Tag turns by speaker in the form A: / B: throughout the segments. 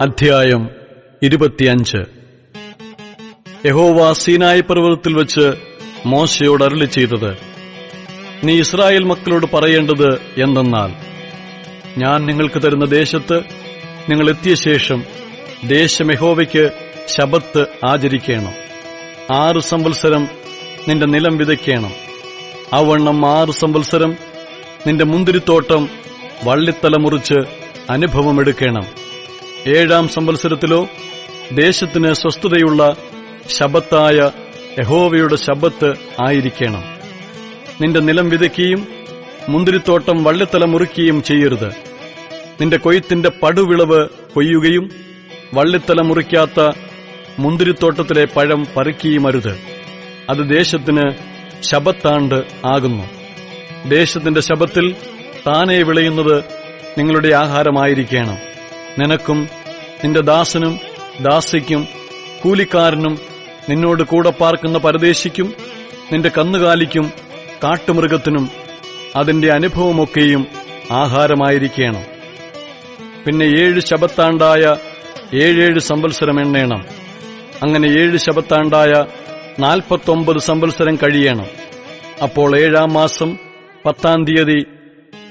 A: അധ്യായം ഇരുപത്തിയഞ്ച്. യഹോവ സീനായി പർവതത്തിൽ വെച്ച് മോശയോട് അരുളി ചെയ്തത് നീ ഇസ്രായേൽ മക്കളോട് പറയേണ്ടത് എന്തെന്നാൽ ഞാൻ നിങ്ങൾക്ക് തരുന്ന ദേശത്ത് നിങ്ങൾ എത്തിയ ശേഷം ദേശം യഹോവയ്ക്ക് ശബത്ത് ആചരിക്കണം. ആറ് സംവത്സരം നിന്റെ നിലം വിതയ്ക്കണം. അവണ്ണം ആറ് സംവത്സരം നിന്റെ മുന്തിരിത്തോട്ടം വള്ളിത്തല മുറിച്ച് അനുഭവമെടുക്കണം ഏഴാം സംവത്സരത്തിലോ ദേശത്തിന് സ്വസ്ഥതയുള്ള ശബത്തായ യഹോവയുടെ ശബത്ത് ആയിരിക്കണം. നിന്റെ നിലം വിതയ്ക്കുകയും മുന്തിരിത്തോട്ടം വള്ളിത്തല മുറിക്കുകയും ചെയ്യരുത്. നിന്റെ കൊയ്ത്തിന്റെ പടുവിളവ് കൊയ്യുകയും വള്ളിത്തല മുറിക്കാത്ത മുന്തിരിത്തോട്ടത്തിലെ പഴം പറിക്കുകയും അരുത്. അത് ദേശത്തിന് ശബത്താണ്ട് ആകുന്നു. ദേശത്തിന്റെ ശബത്തിൽ താനെ വിളയുന്നത് നിങ്ങളുടെ ആഹാരമായിരിക്കണം. നിനക്കും നിന്റെ ദാസനും ദാസിക്കും കൂലിക്കാരനും നിന്നോട് കൂടെ പാർക്കുന്ന പരദേശിക്കും നിന്റെ കന്നുകാലിക്കും കാട്ടുമൃഗത്തിനും അതിന്റെ അനുഭവമൊക്കെയും ആഹാരമായിരിക്കണം. പിന്നെ ഏഴ് ശബത്താണ്ടായ ഏഴേഴ് സംവത്സരം എണ്ണേണം. അങ്ങനെ ഏഴ് ശബത്താണ്ടായ നാൽപ്പത്തൊമ്പത് സംവത്സരം കഴിയണം. അപ്പോൾ ഏഴാം മാസം പത്താം തീയതി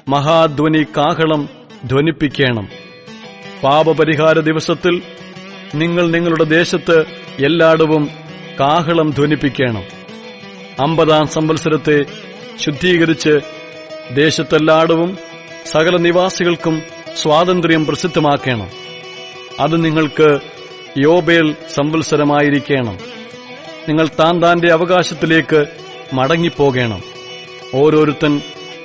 A: മഹാധ്വനി കാഹളം ധ്വനിപ്പിക്കണം. പാപപരിഹാര ദിവസത്തിൽ നിങ്ങൾ നിങ്ങളുടെ ദേശത്ത് എല്ലായിടവും കാഹളം ധ്വനിപ്പിക്കണം. അമ്പതാം സംവത്സരത്തെ ശുദ്ധീകരിച്ച് ദേശത്തെല്ലായിടവും സകല നിവാസികൾക്കും സ്വാതന്ത്ര്യം പ്രസിദ്ധമാക്കണം. അത് നിങ്ങൾക്ക് യോബേൽ സംവത്സരമായിരിക്കണം. നിങ്ങൾ താൻ താന്റെ അവകാശത്തിലേക്ക് മടങ്ങിപ്പോകണം. ഓരോരുത്തൻ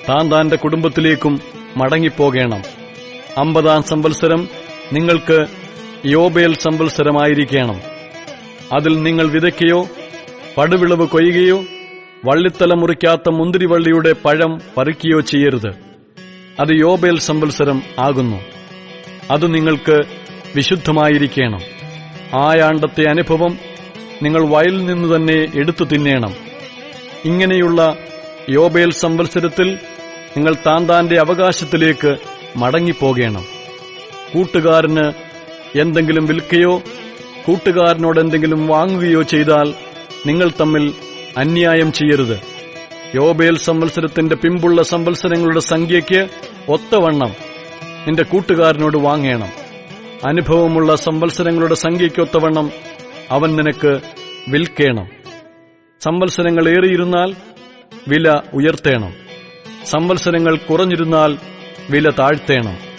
A: താൻ താന്റെ കുടുംബത്തിലേക്കും മടങ്ങിപ്പോകണം. അമ്പതാം സംവത്സരം നിങ്ങൾക്ക് യോബേൽ സംവത്സരമായിരിക്കണം അതിൽ നിങ്ങൾ വിതയ്ക്കുകയോ പടുവിളവ് കൊയ്യുകയോ വള്ളിത്തല മുറിക്കാത്ത മുന്തിരിവള്ളിയുടെ പഴം പറിക്കുകയോ ചെയ്യരുത്. അത് യോബേൽ സംവത്സരം ആകുന്നു. അത് നിങ്ങൾക്ക് വിശുദ്ധമായിരിക്കണം. ആയാണ്ടത്തെ അനുഭവം നിങ്ങൾ വയലിൽ നിന്ന് തന്നെ എടുത്തു തിന്നേണം. ഇങ്ങനെയുള്ള യോബേൽ സംവത്സരത്തിൽ നിങ്ങൾ താൻ താന്റെ അവകാശത്തിലേക്ക് മടങ്ങിപ്പോകേണം. കൂട്ടുകാരന് എന്തെങ്കിലും വിൽക്കുകയോ കൂട്ടുകാരനോട് എന്തെങ്കിലും വാങ്ങുകയോ ചെയ്താൽ നിങ്ങൾ തമ്മിൽ അന്യായം ചെയ്യരുത്. യോബേൽ സംവത്സരത്തിന്റെ പിമ്പുള്ള സംവത്സരങ്ങളുടെ സംഖ്യയ്ക്ക് ഒത്തവണ്ണം നിന്റെ കൂട്ടുകാരനോട് വാങ്ങേണം. അനുഭവമുള്ള സംവത്സരങ്ങളുടെ സംഖ്യയ്ക്കൊത്തവണ്ണം അവൻ നിനക്ക് വിൽക്കേണം. സംവത്സരങ്ങൾ ഏറിയിരുന്നാൽ വില ഉയർത്തേണം. സംവത്സരങ്ങൾ കുറഞ്ഞിരുന്നാൽ വില താഴ്ത്തേണം.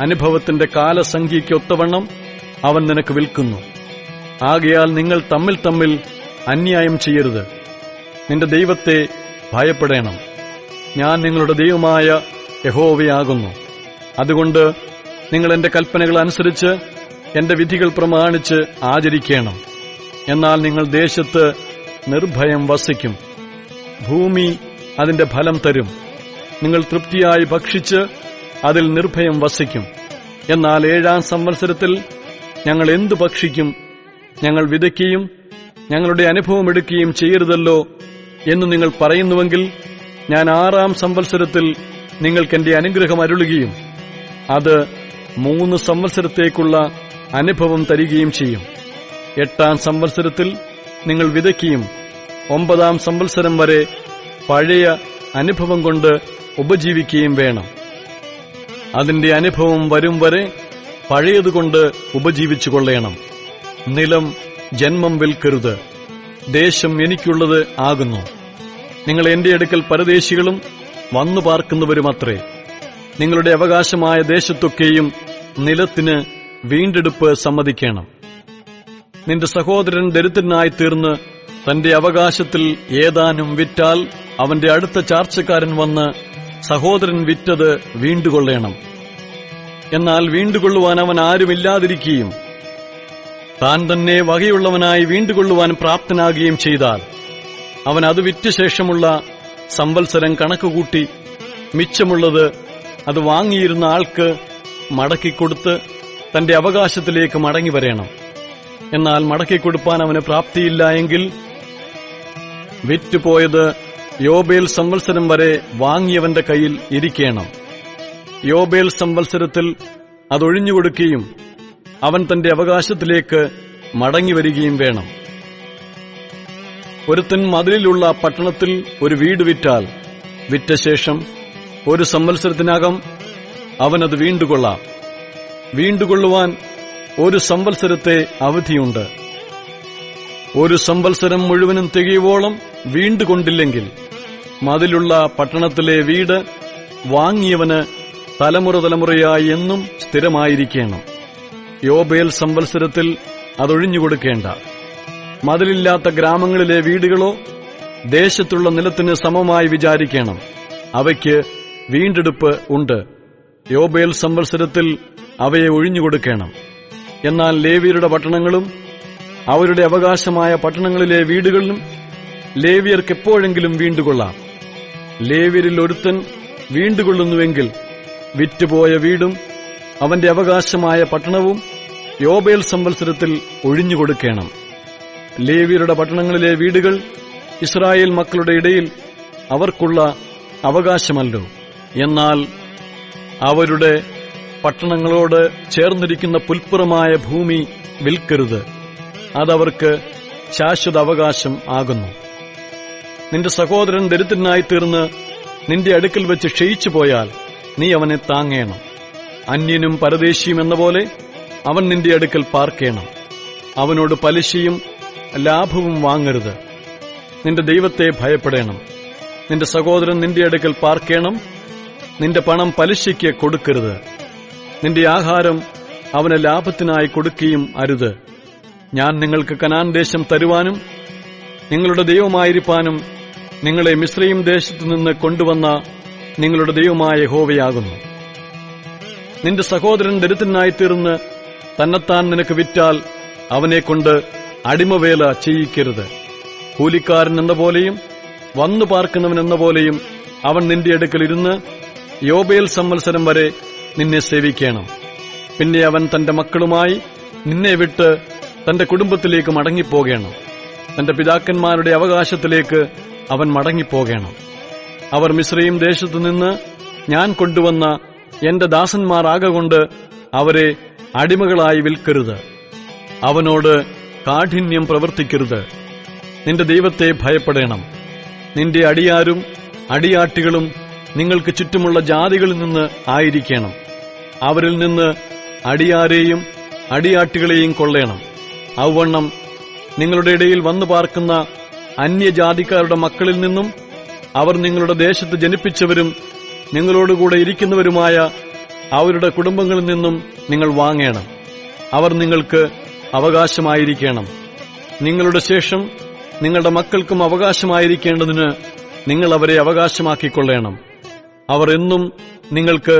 A: അനുഭവത്തിന്റെ കാലസംഖ്യയ്ക്കൊത്തവണ്ണം അവൻ നിനക്ക് വിൽക്കുന്നു. ആകയാൽ നിങ്ങൾ തമ്മിൽ തമ്മിൽ അന്യായം ചെയ്യരുത്. നിന്റെ ദൈവത്തെ ഭയപ്പെടേണം. ഞാൻ നിങ്ങളുടെ ദൈവമായ യഹോവയാകുന്നു. അതുകൊണ്ട് നിങ്ങൾ എന്റെ കൽപ്പനകൾ അനുസരിച്ച് എന്റെ വിധികൾ പ്രമാണിച്ച് ആചരിക്കണം. എന്നാൽ നിങ്ങൾ ദേശത്ത് നിർഭയം വസിക്കും. ഭൂമി അതിന്റെ ഫലം തരും. നിങ്ങൾ തൃപ്തിയായി ഭക്ഷിച്ച് അതിൽ നിർഭയം വസിക്കും. എന്നാൽ ഏഴാം സംവത്സരത്തിൽ ഞങ്ങൾ എന്തു ഭക്ഷിക്കും? ഞങ്ങൾ വിതയ്ക്കുകയും ഞങ്ങളുടെ അനുഭവം എടുക്കുകയും ചെയ്യരുതല്ലോ എന്ന് നിങ്ങൾ പറയുന്നുവെങ്കിൽ ഞാൻ ആറാം സംവത്സരത്തിൽ നിങ്ങൾക്ക് എന്റെ അനുഗ്രഹം അരുളുകയും അത് മൂന്ന് സംവത്സരത്തേക്കുള്ള അനുഭവം തരികയും ചെയ്യും. എട്ടാം സംവത്സരത്തിൽ നിങ്ങൾ വിതയ്ക്കുകയും ഒമ്പതാം സംവത്സരം വരെ പഴയ അനുഭവം കൊണ്ട് ഉപജീവിക്കുകയും വേണം. അതിന്റെ അനുഭവം വരും വരെ പഴയതുകൊണ്ട് ഉപജീവിച്ചു കൊള്ളേണം നിലം ജന്മം വിൽക്കരുത്. ദേശം എനിക്കുള്ളത് ആകുന്നു. നിങ്ങൾ എന്റെ അടുക്കൽ പരദേശികളും വന്നു പാർക്കുന്നവരുമത്രേ. നിങ്ങളുടെ അവകാശമായ ദേശത്തൊക്കെയും നിലത്തിന് വീണ്ടെടുപ്പ് സമ്മതിക്കണം. നിന്റെ സഹോദരൻ ദരിദ്രനായി തീർന്ന് തന്റെ അവകാശത്തിൽ ഏതാനും വിറ്റാൽ അവന്റെ അടുത്ത ചാർച്ചക്കാരൻ വന്ന് സഹോദരൻ വിറ്റത് വീണ്ടുകൊള്ളേണം. എന്നാൽ വീണ്ടുകൊള്ളുവാൻ അവൻ ആരുമില്ലാതിരിക്കുകയും താൻ തന്നെ വകയുള്ളവനായി വീണ്ടുകൊള്ളുവാൻ പ്രാപ്തനാകുകയും ചെയ്താൽ അവൻ അത് വിറ്റ ശേഷമുള്ള സംവത്സരം കണക്കുകൂട്ടി മിച്ചമുള്ളത് അത് വാങ്ങിയിരുന്ന ആൾക്ക് മടക്കിക്കൊടുത്ത് തന്റെ അവകാശത്തിലേക്ക് മടങ്ങി വരേണം എന്നാൽ മടക്കിക്കൊടുപ്പാൻ അവന് പ്രാപ്തിയില്ല എങ്കിൽ വിറ്റുപോയത് യോബേൽ സംവത്സരം വരെ വാങ്ങിയവന്റെ കയ്യിൽ ഇരിക്കണം. യോബേൽ സംവത്സരത്തിൽ അതൊഴിഞ്ഞുകൊടുക്കുകയും അവൻ തന്റെ അവകാശത്തിലേക്ക് മടങ്ങി വരികയും വേണം. ഒരുത്തൻ മതിലിലുള്ള പട്ടണത്തിൽ ഒരു വീട് വിറ്റാൽ വിറ്റ ശേഷം ഒരു സംവത്സരത്തിനകം അവനത് വീണ്ടുകൊള്ളാം. വീണ്ടുകൊള്ളുവാൻ ഒരു സംവത്സരത്തെ അവധിയുണ്ട്. ഒരു സംവത്സരം മുഴുവനും തികയുവോളം വീണ്ടുകൊണ്ടില്ലെങ്കിൽ മതിലുള്ള പട്ടണത്തിലെ വീട് വാങ്ങിയവന് തലമുറ തലമുറയായി എന്നും സ്ഥിരമായിരിക്കണം. യോബേൽ സംവത്സരത്തിൽ അതൊഴിഞ്ഞുകൊടുക്കേണ്ട മതിലില്ലാത്ത ഗ്രാമങ്ങളിലെ വീടുകളോ ദേശത്തുള്ള നിലത്തിന് സമമായി വിചാരിക്കണം. അവയ്ക്ക് വീണ്ടെടുപ്പ് ഉണ്ട്. യോബേൽ സംവത്സരത്തിൽ അവയെ ഒഴിഞ്ഞുകൊടുക്കണം എന്നാൽ ലേവിയരുടെ പട്ടണങ്ങളും അവരുടെ അവകാശമായ പട്ടണങ്ങളിലെ വീടുകളിലും ലേവിയർക്ക് എപ്പോഴെങ്കിലും വീണ്ടുകൊള്ളാം. ലേവ്യരിൽ ഒരുത്തൻ വീണ്ടുകൊള്ളുന്നുവെങ്കിൽ വിറ്റുപോയ വീടും അവന്റെ അവകാശമായ പട്ടണവും യോബേൽ സംവത്സരത്തിൽ ഒഴിഞ്ഞുകൊടുക്കണം. ലേവിയരുടെ പട്ടണങ്ങളിലെ വീടുകൾ ഇസ്രായേൽ മക്കളുടെ ഇടയിൽ അവർക്കുള്ള അവകാശമല്ലോ. എന്നാൽ അവരുടെ പട്ടണങ്ങളോട് ചേർന്നിരിക്കുന്ന പുൽപ്പുറമായ ഭൂമി വിൽക്കരുത്. അതവർക്ക് ശാശ്വത അവകാശം ആകുന്നു. നിന്റെ സഹോദരൻ ദരിദ്രനായി തീർന്ന് നിന്റെ അടുക്കൽ വെച്ച് ക്ഷയിച്ചു പോയാൽ നീ അവനെ താങ്ങേണം. അന്യനും പരദേശിയും എന്ന പോലെ അവൻ നിന്റെ അടുക്കൽ പാർക്കേണം. അവനോട് പലിശയും ലാഭവും വാങ്ങരുത്. നിന്റെ ദൈവത്തെ ഭയപ്പെടേണം. നിന്റെ സഹോദരൻ നിന്റെ അടുക്കൽ പാർക്കേണം. നിന്റെ പണം പലിശയ്ക്ക് കൊടുക്കരുത്. നിന്റെ ആഹാരം അവന് ലാഭത്തിനായി കൊടുക്കുകയും അരുത്. ഞാൻ നിങ്ങൾക്ക് കനാൻ ദേശം തരുവാനും നിങ്ങളുടെ ദൈവമായിരിക്കാനും നിങ്ങളെ മിശ്രയും ദേശത്തു നിന്ന് കൊണ്ടുവന്ന നിങ്ങളുടെ ദൈവമായ ഹോവയാകുന്നു നിന്റെ സഹോദരൻ ദരിദ്രനായി തീർന്ന് തന്നെത്താൻ നിനക്ക് വിറ്റാൽ അവനെക്കൊണ്ട് അടിമവേല ചെയ്യിക്കരുത്. കൂലിക്കാരൻ എന്ന പോലെയും വന്നു പാർക്കുന്നവൻ എന്ന പോലെയും അവൻ നിന്റെ അടുക്കൽ ഇരുന്ന് യോബേൽ സംവത്സരം വരെ നിന്നെ സേവിക്കണം. പിന്നെ അവൻ തന്റെ മക്കളുമായി നിന്നെ വിട്ട് തന്റെ കുടുംബത്തിലേക്ക് മടങ്ങിപ്പോകണം. തന്റെ പിതാക്കന്മാരുടെ അവകാശത്തിലേക്ക് അവൻ മടങ്ങിപ്പോകണം. അവർ മിശ്രയും ദേശത്തു നിന്ന് ഞാൻ കൊണ്ടുവന്ന എന്റെ ദാസന്മാരാകൊണ്ട് അവരെ അടിമകളായി വിൽക്കരുത്. അവനോട് കാഠിന്യം പ്രവർത്തിക്കരുത്. നിന്റെ ദൈവത്തെ ഭയപ്പെടേണം. നിന്റെ അടിയാരും അടിയാട്ടികളും നിങ്ങൾക്ക് ചുറ്റുമുള്ള ജാതികളിൽ നിന്ന് ആയിരിക്കണം. അവരിൽ നിന്ന് അടിയാരെയും അടിയാട്ടികളെയും കൊള്ളേണം. ഔവണ്ണം നിങ്ങളുടെ ഇടയിൽ വന്നു പാർക്കുന്ന അന്യജാതിക്കാരുടെ മക്കളിൽ നിന്നും അവർ നിങ്ങളുടെ ദേശത്ത് ജനിപ്പിച്ചവരും നിങ്ങളോടുകൂടെ ഇരിക്കുന്നവരുമായ അവരുടെ കുടുംബങ്ങളിൽ നിന്നും നിങ്ങൾ വാങ്ങേണം. അവർ നിങ്ങൾക്ക് അവകാശമായിരിക്കണം. നിങ്ങളുടെ ശേഷം നിങ്ങളുടെ മക്കൾക്കും അവകാശമായിരിക്കേണ്ടതിന് നിങ്ങൾ അവരെ അവകാശമാക്കിക്കൊള്ളേണം. അവർ എന്നും നിങ്ങൾക്ക്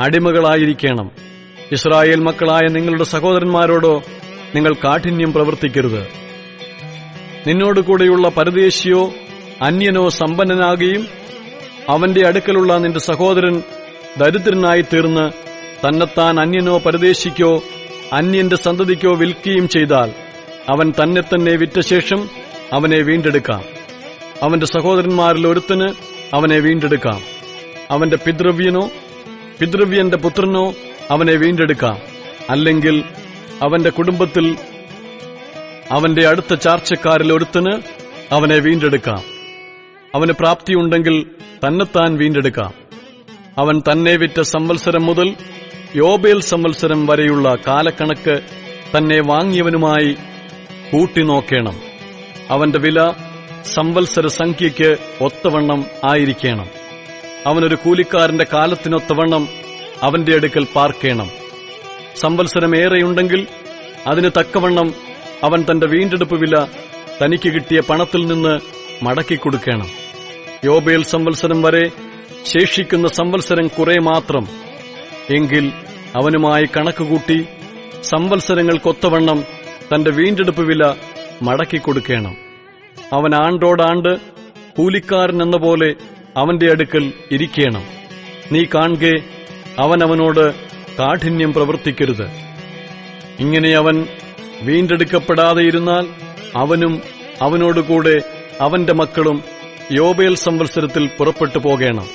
A: അടിമകളായിരിക്കണം. ഇസ്രായേൽ മക്കളായ നിങ്ങളുടെ സഹോദരന്മാരോടോ നിങ്ങൾ കാഠിന്യം പ്രവർത്തിക്കരുത്. നിന്നോടുകൂടെയുള്ള പരദേശിയോ അന്യനോ സമ്പന്നനാകുകയും അവന്റെ അടുക്കലുള്ള നിന്റെ സഹോദരൻ ദരിദ്രനായി തീർന്ന് തന്നെത്താൻ അന്യനോ പരദേശിക്കോ അന്യന്റെ സന്തതിക്കോ വിൽക്കുകയും ചെയ്താൽ അവൻ തന്നെ തന്നെ വിറ്റ ശേഷം അവനെ വീണ്ടെടുക്കാം. അവന്റെ സഹോദരന്മാരിൽ ഒരുത്തന് അവനെ വീണ്ടെടുക്കാം. അവന്റെ പിതൃവ്യനോ പിതൃവ്യന്റെ പുത്രനോ അവനെ വീണ്ടെടുക്കാം. അല്ലെങ്കിൽ അവന്റെ കുടുംബത്തിൽ അവന്റെ അടുത്ത ചാർച്ചക്കാരിൽ ഒരുത്തന് അവനെ വീണ്ടെടുക്കാം. അവന് പ്രാപ്തിയുണ്ടെങ്കിൽ തന്നെത്താൻ വീണ്ടെടുക്കാം. അവൻ തന്നെ വിറ്റ സംവത്സരം മുതൽ യോബേൽ സംവത്സരം വരെയുള്ള കാലക്കണക്ക് തന്നെ വാങ്ങിയവനുമായി കൂട്ടിനോക്കേണം അവന്റെ വില സംവത്സര സംഖ്യയ്ക്ക് ഒത്തവണ്ണം ആയിരിക്കണം. അവനൊരു കൂലിക്കാരന്റെ കാലത്തിനൊത്തവണ്ണം അവന്റെ അടുക്കൽ പാർക്കേണം. സംവത്സരം ഏറെയുണ്ടെങ്കിൽ അതിന് തക്കവണ്ണം അവൻ തന്റെ വീണ്ടെടുപ്പ് വില തനിക്ക് കിട്ടിയ പണത്തിൽ നിന്ന് മടക്കി കൊടുക്കണം. യോബേൽ സംവത്സരം വരെ ശേഷിക്കുന്ന സംവത്സരം കുറെ മാത്രം. എങ്കിൽ അവനുമായി കണക്കുകൂട്ടി സംവത്സരങ്ങൾക്കൊത്തവണ്ണം തന്റെ വീണ്ടെടുപ്പ് വില മടക്കിക്കൊടുക്കണം അവൻ ആണ്ടോടാണ്ട് കൂലിക്കാരൻ എന്ന പോലെ അവന്റെ അടുക്കൽ ഇരിക്കണം. നീ കാണുകെ അവൻ അവനോട് കാഠിന്യം പ്രവർത്തിക്കരുത്. ഇങ്ങനെ അവൻ വീണ്ടെടുക്കപ്പെടാതെ ഇരുന്നാൽ അവനും അവനോടുകൂടെ അവന്റെ മക്കളും യോബേൽ സംവത്സരത്തിൽ പുറപ്പെട്ടു പോകേണം.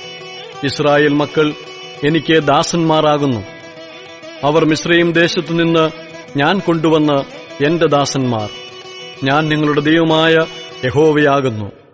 A: ഇസ്രായേൽ മക്കൾ എനിക്ക് ദാസന്മാരാകുന്നു. അവർ മിശ്രയും ദേശത്തു നിന്ന് ഞാൻ കൊണ്ടുവന്ന എന്റെ ദാസന്മാർ. ഞാൻ നിങ്ങളുടെ ദൈവമായ യഹോവയാകുന്നു.